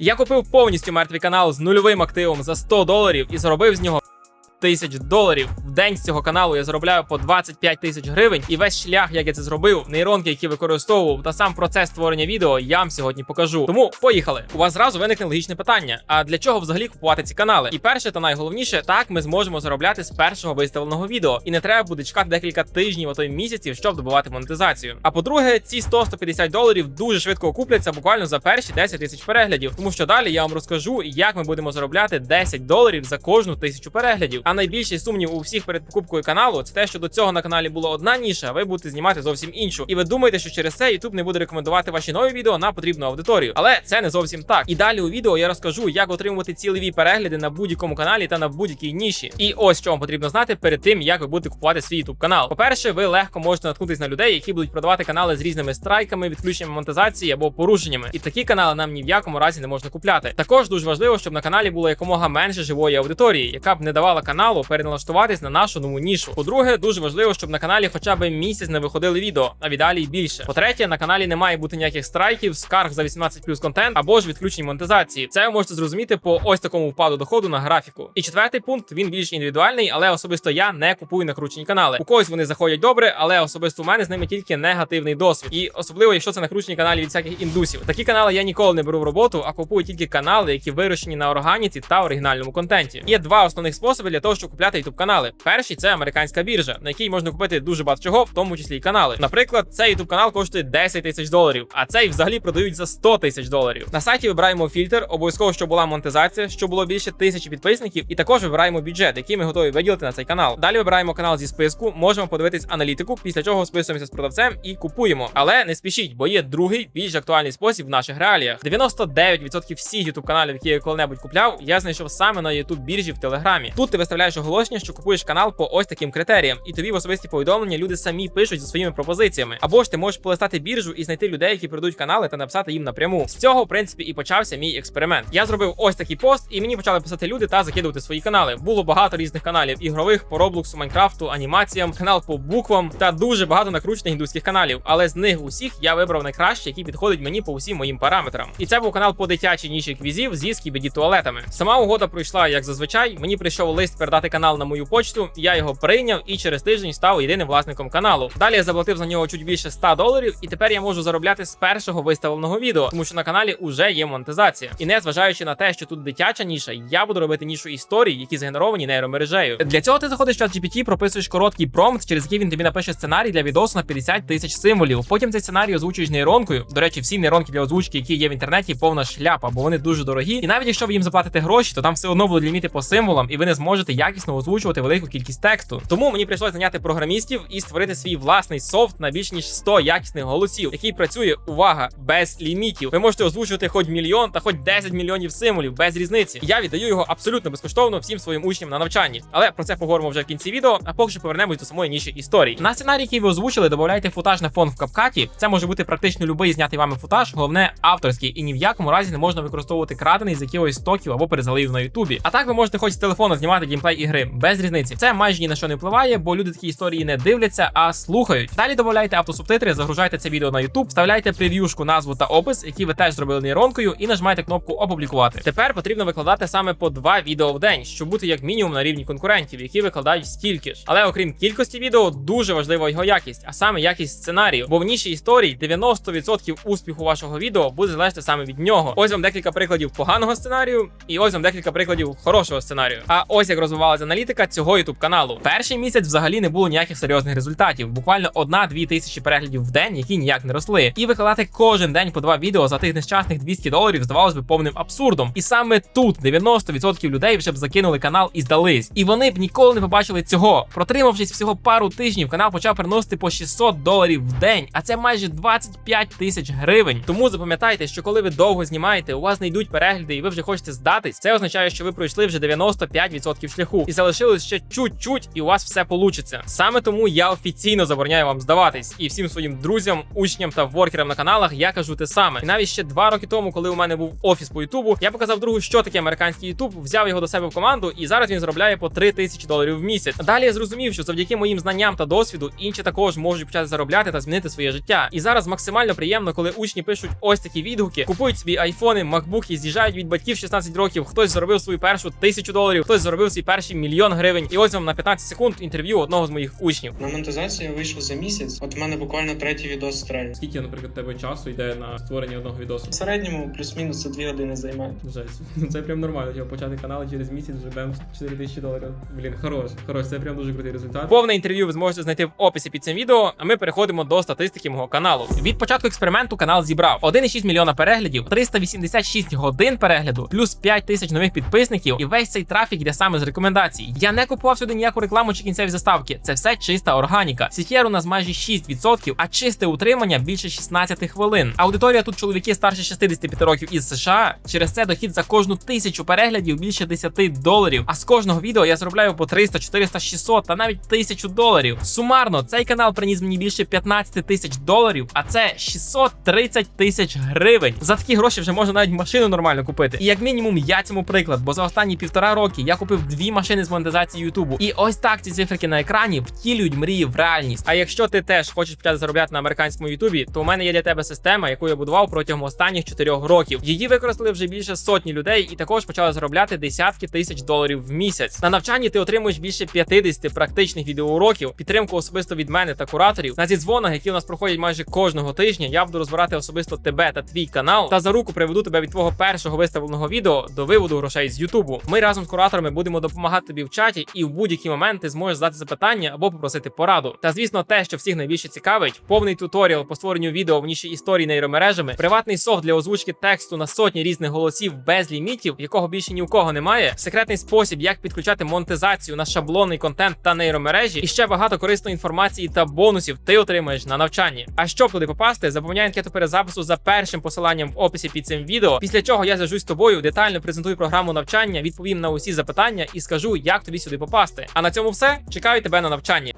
Я купив повністю мертвий канал з нульовим активом за 100 доларів і зробив з нього. Тисяч доларів в день з цього каналу я заробляю по 25 тисяч гривень, і весь шлях, як я це зробив, нейронки, які використовував, та сам процес створення відео, я вам сьогодні покажу. Тому поїхали. У вас зразу виникне логічне питання: а для чого взагалі купувати ці канали? І перше та найголовніше, так ми зможемо заробляти з першого виставленого відео, і не треба буде чекати декілька тижнів, а то й місяців, щоб добувати монетизацію. А по-друге, ці 100-150 доларів дуже швидко окупляться буквально за перші 10 тисяч переглядів, тому що далі я вам розкажу, як ми будемо заробляти 10 доларів за кожну тисячу переглядів. А найбільший сумнів у всіх перед покупкою каналу це те, що до цього на каналі була одна ніша, а ви будете знімати зовсім іншу. І ви думаєте, що через це YouTube не буде рекомендувати ваші нові відео на потрібну аудиторію. Але це не зовсім так. І далі у відео я розкажу, як отримувати цілеві перегляди на будь-якому каналі та на будь-якій ніші. І ось що вам потрібно знати перед тим, як ви будете купувати свій YouTube канал. По-перше, ви легко можете наткнутися на людей, які будуть продавати канали з різними страйками, відключеннями монетизації або порушеннями. І такі канали нам ні в якому разі не можна купляти. Також дуже важливо, щоб на каналі було якомога менше живої аудиторії, яка б не давала каналу переналаштуватись на нашу нову нішу. По-друге, дуже важливо, щоб на каналі хоча б місяць не виходили відео, а віддалі й більше. По-третє, на каналі не має бути ніяких страйків, скарг за 18 плюс контент або ж відключень монетизації. Це ви можете зрозуміти по ось такому впаду доходу на графіку. І четвертий пункт він більш індивідуальний, але особисто я не купую накручені канали. У когось вони заходять добре, але особисто у мене з ними тільки негативний досвід. І особливо, якщо це накручені каналі від всяких індусів. Такі канали я ніколи не беру в роботу, а купую тільки канали, які вирощені на органіці та оригінальному контенті. Є два основних способи для того, щоб купляти youtube канали. Перший це американська біржа, на якій можна купити дуже багато чого, в тому числі і канали. Наприклад, цей youtube канал коштує 10 тисяч доларів, а цей взагалі продають за 100 тисяч доларів. На сайті вибираємо фільтр, обов'язково, щоб була монетизація, щоб було більше тисячі підписників, і також вибираємо бюджет, який ми готові виділити на цей канал. Далі вибираємо канал зі списку, можемо подивитись аналітику, після чого списуємося з продавцем і купуємо. Але не спішіть, бо є другий більш актуальний спосіб в наших реаліях. 99% всіх youtube каналів, які я коли-небудь купляв, я знайшов саме на youtube біржі в телеграмі. Тут ти виставляєш оголошення, що купуєш канал по ось таким критеріям, і тобі в особисті повідомлення люди самі пишуть зі своїми пропозиціями. Або ж ти можеш полистати біржу і знайти людей, які продають канали, та написати їм напряму. З цього, в принципі, і почався мій експеримент. Я зробив ось такий пост, і мені почали писати люди та закидувати свої канали. Було багато різних каналів: ігрових, по Роблоксу, Майнкрафту, анімаціям, канал по буквам та дуже багато накручених індуських каналів. Але з них усіх я вибрав найкраще, який підходить мені по усім моїм параметрам. І це був канал по дитячій ніші квізів зі скібіді туалетами. Сама угода пройшла як зазвичай. Мені прийшов лист передати канал на мою почту. Я його прийняв і через тиждень став єдиним власником каналу. Далі я заплатив за нього чуть більше 100 доларів, і тепер я можу заробляти з першого виставленого відео, тому що на каналі вже є монетизація. І не зважаючи на те, що тут дитяча ніша, я буду робити нішу історій, які згенеровані нейромережею. Для цього ти заходиш в чат GPT, прописуєш короткий промпт, через який він тобі напише сценарій для відосу на 50 тисяч символів. Потім цей сценарій озвучуєш нейронкою. До речі, всі нейронки для озвучки, які є в інтернеті, повна шляпа, бо вони дуже дорогі. І навіть якщо ви їм заплатите гроші, то там все одно будуть ліміти по символам, і ви не зможете якісно озвучувати велику кількість тексту. Тому мені прийшлося наняти програмістів і створити свій власний софт на більш ніж 100 якісних голосів, який працює увага без лімітів. Ви можете озвучувати хоч мільйон та хоч 10 мільйонів символів без різниці. Я віддаю його абсолютно безкоштовно всім своїм учням на навчанні. Але про це поговоримо вже в кінці відео. А поки що повернемось до самої ніші історії. На сценарій, який ви озвучили, додавайте футаж на фон в капкаті. Це може бути практично любий знятий вами футаж, головне авторський, і ні в якому разі не можна використовувати крадений з якогось стоків або перезалив на Ютубі. А так ви можете хоч з телефона знімати геймплей ігри без різниці. Це майже ні на що не впливає, бо люди такі історії не дивляться, а слухають. Далі додавайте автосубтитри, загружайте це відео на YouTube, вставляйте прев'юшку, назву та опис, які ви теж зробили нейронкою, і нажимайте кнопку опублікувати. Тепер потрібно викладати саме по два відео в день, щоб бути як мінімум на рівні конкурентів, які викладають стільки ж. Але окрім кількості відео, дуже важлива його якість, а саме якість сценарію. Бо в ніші історій 90% успіху вашого відео буде залежати саме від нього. Ось вам декілька прикладів поганого сценарію, і ось вам декілька прикладів хорошого сценарію. А ось як розвивалася аналітика цього youtube каналу. Перший місяць взагалі не було ніяких серйозних результатів, буквально одна-дві тисячі переглядів в день, які ніяк не росли. І викладати кожен день по два відео за тих нещасних 200 доларів здавалось би повним абсурдом. І саме тут 90% людей вже б закинули канал і здались. І вони б ніколи не побачили цього. Протримавшись всього пару тижнів, канал почав приносити по 600 доларів в день, а це майже 25 тисяч гривень. Тому запам'ятайте, що коли ви довго знімаєте, у вас не йдуть перегляди, і ви вже хочете здатись. Це означає, що ви пройшли вже 95% шляху, і залишилось ще чуть-чуть, і у вас все получиться. Саме тому я офіційно забороняю вам здаватись, і всім своїм друзям, учням та воркерам на каналах я кажу те саме. І навіть ще два роки тому, коли у мене був офіс по Ютубу, я показав другу, що таке американський Ютуб, взяв його до себе в команду, і зараз він заробляє по 3 тисячі доларів в місяць. Далі я зрозумів, що завдяки моїм знанням та досвіду інші також можуть почати заробляти та змінити своє життя. І зараз максимально приємно, коли учні пишуть ось такі відгуки, купують собі айфони, макбуки, з'їжджають від батьків 16 років. Хтось заробив свою першу тисячу доларів, хтось заробив свій перший мільйон гривень. І ось вам на 15 секунд інтерв'ю одного з моїх учнів. На монетизацію я вийшов за місяць. От в мене буквально третій відос стрель. Скільки, наприклад, тебе часу йде на створення одного відосу? В середньому плюс-мінус це дві години займає. Жесть. Ну це прям нормально. Типу, почати канал і через місяць вже бем 4 тисячі доларів. Блін, хорош, хорош, це прям дуже крутий результат. Повне інтерв'ю ви зможете знайти в описі під цим відео. А ми переходимо до статистики мого каналу. Від початку експерименту канал зібрав 1,6 мільйона переглядів, 386 годин перегляду, плюс 5 тисяч нових підписників. І весь цей трафік йде саме з рекомендацій. Я не купував сюди ніяку рекламу чи кінцеві заставки. Це все чиста органіка. CTR у нас майже 6%, а чисте утримання більше 16 хвилин. Аудиторія тут чоловіки старше 65 років із США. Через це дохід за кожну тисячу переглядів більше 10 доларів. А з кожного відео я заробляю по 300, 400, 600 та навіть 1000 доларів. Сумарно цей канал приніс мені більше 15 тисяч доларів, а це 630 тисяч гривень. За такі гроші вже можна навіть машину нормально купити. І як мінімум я цьому приклад, бо за останні півтора роки я купив дві машини з монетизації Ютубу. І ось так ці циферки на екрані втілюють мрії в реальність. А якщо ти теж хочеш почати заробляти на американському Ютубі, то у мене є для тебе система, яку я будував протягом останніх 4 років. Її використали вже більше сотні людей і також почали заробляти десятки тисяч доларів в місяць. На навчанні ти отримуєш більше 50 практичних відеоуроків, підтримку особисто від мене та кураторів. На зідзвонах, які у нас проходять майже кожного тижня, я буду розбирати особисто тебе та твій канал та за руку приведу тебе від твого першого виставленого відео до виводу грошей з Ютубу. Ми разом з кураторами будемо допомагати тобі в чаті, і в будь-який момент ти зможеш задати запитання або попросити пораду. Та звісно, те, що всіх найбільше цікавить, повний туторіал по створенню відео в ніші історії нейромережами, приватний софт для озвучки тексту на сотні різних голосів без лімітів, якого більше ні у кого немає, секретний спосіб, як підключати монетизацію на шаблонний контент та нейромережі, і ще багато корисної інформації та бонусів ти отримаєш на навчанні. А щоб туди попасти, заповняй анкету перезапису за першим посиланням в описі під цим відео. Після чого я зв'яжусь з тобою, детально презентую програму навчання, відповім на усі запитання і скажу, як тобі сюди попасти. А на цьому все чекаю тебе на навчанні.